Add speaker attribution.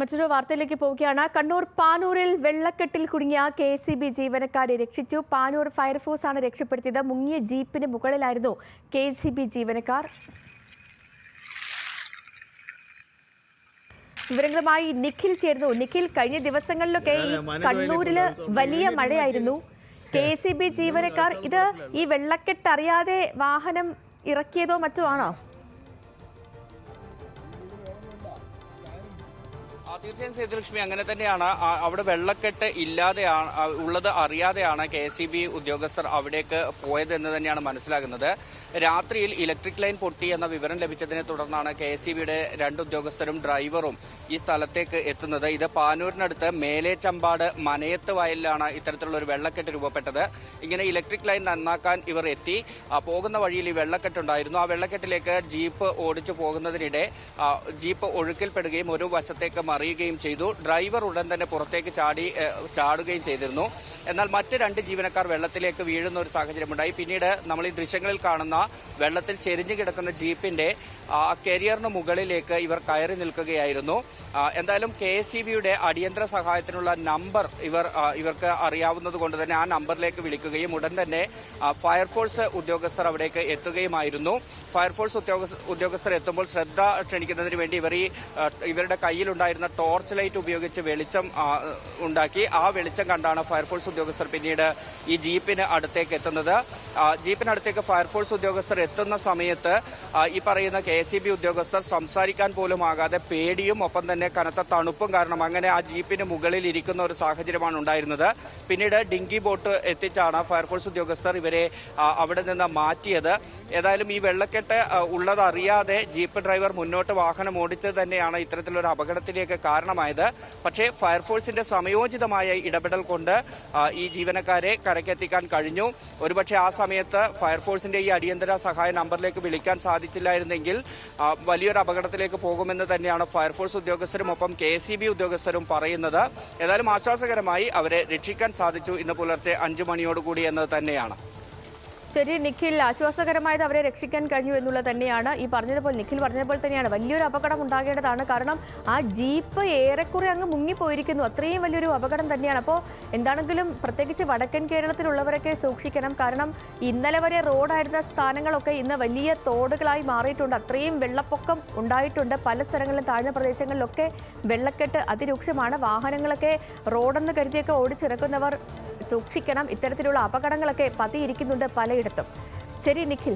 Speaker 1: മറ്റൊരു വാർത്തയിലേക്ക് പോവുകയാണ്. കണ്ണൂർ പാനൂരിൽ വെള്ളക്കെട്ടിൽ കുടുങ്ങിയ കെ സി ബി ജീവനക്കാരെ രക്ഷിച്ചു. പാനൂർ ഫയർഫോഴ്സ് ആണ് രക്ഷപ്പെടുത്തിയത്. മുങ്ങിയ ജീപ്പിന് മുകളിലായിരുന്നു കെ സി ബി ജീവനക്കാർ. വിവരങ്ങളുമായി നിഖിൽ ചേർന്നു നിഖിൽ കഴിഞ്ഞ ദിവസങ്ങളിലൊക്കെ ഈ കണ്ണൂരിൽ വലിയ മഴയായിരുന്നു. കെ സി ബി ജീവനക്കാർ ഇത് ഈ വെള്ളക്കെട്ട് അറിയാതെ വാഹനം ഇറക്കിയതോ മറ്റോ ആണോ?
Speaker 2: തീർച്ചയായും സേതുലക്ഷ്മി അങ്ങനെ തന്നെയാണ്. അവിടെ വെള്ളക്കെട്ട് ഇല്ലാതെ ഉള്ളത് അറിയാതെയാണ് കെ എസ് ബി ഉദ്യോഗസ്ഥർ അവിടേക്ക് പോയത് എന്ന് തന്നെയാണ് മനസ്സിലാകുന്നത്. രാത്രിയിൽ ഇലക്ട്രിക് ലൈൻ പൊട്ടി എന്ന വിവരം ലഭിച്ചതിനെ തുടർന്നാണ് കെ എസ് ബിയുടെ രണ്ട് ഉദ്യോഗസ്ഥരും ഡ്രൈവറും ഈ സ്ഥലത്തേക്ക് എത്തുന്നത്. ഇത് പാനൂരിനടുത്ത് മേലെ ചമ്പാട് മനയത്ത് വയലിലാണ് ഇത്തരത്തിലുള്ള ഒരു വെള്ളക്കെട്ട് രൂപപ്പെട്ടത്. ഇങ്ങനെ ഇലക്ട്രിക് ലൈൻ നന്നാക്കാൻ ഇവർ എത്തി. പോകുന്ന വഴിയിൽ ഈ വെള്ളക്കെട്ടുണ്ടായിരുന്നു. ആ വെള്ളക്കെട്ടിലേക്ക് ജീപ്പ് ഓടിച്ചു പോകുന്നതിനിടെ ജീപ്പ് ഒഴുക്കിൽപ്പെടുകയും ഒരു വശത്തേക്ക് മറിയുകയും ചെയ്തു. ഡ്രൈവർ ഉടൻ തന്നെ പുറത്തേക്ക് ചാടി ചാടുകയും ചെയ്തിരുന്നു. എന്നാൽ മറ്റ് രണ്ട് ജീവനക്കാർ വെള്ളത്തിലേക്ക് വീഴുന്ന ഒരു സാഹചര്യമുണ്ടായി. പിന്നീട് നമ്മൾ ഈ ദൃശ്യങ്ങളിൽ കാണുന്ന വെള്ളത്തിൽ ചെരിഞ്ഞു കിടക്കുന്ന ജീപ്പിന്റെ കരിയറിന് മുകളിലേക്ക് ഇവർ കയറി നിൽക്കുകയായിരുന്നു. എന്തായാലും കെ എസ് അടിയന്തര സഹായത്തിനുള്ള നമ്പർ ഇവർ ഇവർക്ക് അറിയാവുന്നത് കൊണ്ട് തന്നെ ആ നമ്പറിലേക്ക് വിളിക്കുകയും ഉടൻ തന്നെ ഫയർഫോഴ്സ് ഉദ്യോഗസ്ഥർ അവിടേക്ക് എത്തുകയുമായിരുന്നു. ഫയർഫോഴ്സ് ഉദ്യോഗസ്ഥർ എത്തുമ്പോൾ ശ്രദ്ധ ക്ഷണിക്കുന്നതിന് വേണ്ടി ഇവർ ഈ ഇവരുടെ കയ്യിലുണ്ടായിരുന്ന ടോർച്ച് ലൈറ്റ് ഉപയോഗിച്ച് വെളിച്ചം ഉണ്ടാക്കി. ആ വെളിച്ചം കണ്ടാണ് ഫയർഫോഴ്സ് ഉദ്യോഗസ്ഥർ പിന്നീട് ഈ ജീപ്പിന് അടുത്തേക്ക് എത്തുന്നത്. ജീപ്പിനടുത്തേക്ക് ഫയർഫോഴ്സ് ഉദ്യോഗസ്ഥർ എത്തുന്ന സമയത്ത് ഈ പറയുന്ന കെ എസ് ഉദ്യോഗസ്ഥർ സംസാരിക്കാൻ പോലും ആകാതെ പേടിയും ഒപ്പം തന്നെ കനത്ത തണുപ്പും കാരണം അങ്ങനെ ആ ജീപ്പിന് മുകളിൽ ഇരിക്കുന്ന ഒരു സാഹചര്യമാണ് ഉണ്ടായിരുന്നത്. പിന്നീട് ഡിങ്കി ബോട്ട് എത്തിച്ചാണ് ഫയർഫോഴ്സ് ഉദ്യോഗസ്ഥർ ഇവരെ അവിടെ നിന്ന് മാറ്റിയത്. ഏതായാലും ഈ വെള്ളക്കെട്ട് ഉള്ളതറിയാതെ ജീപ്പ് ഡ്രൈവർ മുന്നോട്ട് വാഹനം ഓടിച്ചത് തന്നെയാണ് ഇത്തരത്തിലൊരു അപകടത്തിലേക്ക് കാരണമായത്. പക്ഷേ ഫയർഫോഴ്സിന്റെ സമയോചിതമായ ഇടപെടൽ കൊണ്ട് ഈ ജീവനക്കാരെ കരക്കെത്തിക്കാൻ കഴിഞ്ഞു. ഒരുപക്ഷെ ആ സമയത്ത് ഫയർഫോഴ്സിന്റെ ഈ അടിയന്തര സഹായ നമ്പറിലേക്ക് വിളിക്കാൻ സാധിച്ചില്ലായിരുന്നെങ്കിൽ വലിയൊരു അപകടത്തിലേക്ക് പോകുമെന്ന് തന്നെയാണ് ഫയർഫോഴ്സ് ഉദ്യോഗസ്ഥരും ഒപ്പം കെ എസ് ഉദ്യോഗസ്ഥരും പറയുന്നത്. ഏതായാലും ആശ്വാസകരമായി അവരെ രക്ഷിക്കാൻ സാധിച്ചു. ഇന്ന് പുലർച്ചെ അഞ്ചു മണിയോടുകൂടി എന്നത് തന്നെയാണ്.
Speaker 1: ശരി നിഖിൽ ആശ്വാസകരമായത് അവരെ രക്ഷിക്കാൻ കഴിഞ്ഞു എന്നുള്ളത് തന്നെയാണ് ഈ പറഞ്ഞതുപോലെ നിഖിൽ പറഞ്ഞതുപോലെ തന്നെയാണ്. വലിയൊരു അപകടം ഉണ്ടാകേണ്ടതാണ്. കാരണം ആ ജീപ്പ് ഏറെക്കുറെ അങ്ങ് മുങ്ങിപ്പോയിരിക്കുന്നു. അത്രയും വലിയൊരു അപകടം തന്നെയാണ്. അപ്പോൾ എന്താണെങ്കിലും പ്രത്യേകിച്ച് വടക്കൻ കേരളത്തിലുള്ളവരൊക്കെ സൂക്ഷിക്കണം. കാരണം ഇന്നലെ വരെ റോഡായിരുന്ന സ്ഥാനങ്ങളൊക്കെ ഇന്ന് വലിയ തോടുകളായി മാറിയിട്ടുണ്ട്. അത്രയും വെള്ളപ്പൊക്കം ഉണ്ടായിട്ടുണ്ട്. പല സ്ഥലങ്ങളിലും താഴ്ന്ന പ്രദേശങ്ങളിലൊക്കെ വെള്ളക്കെട്ട് അതിരൂക്ഷമാണ്. വാഹനങ്ങളൊക്കെ റോഡെന്ന് കരുതിയൊക്കെ ഓടിച്ചിറക്കുന്നവർ സൂക്ഷിക്കണം. ഇത്തരത്തിലുള്ള അപകടങ്ങളൊക്കെ പതിയിരിക്കുന്നുണ്ട് പലയിടത്തും ശരി നിഖിൽ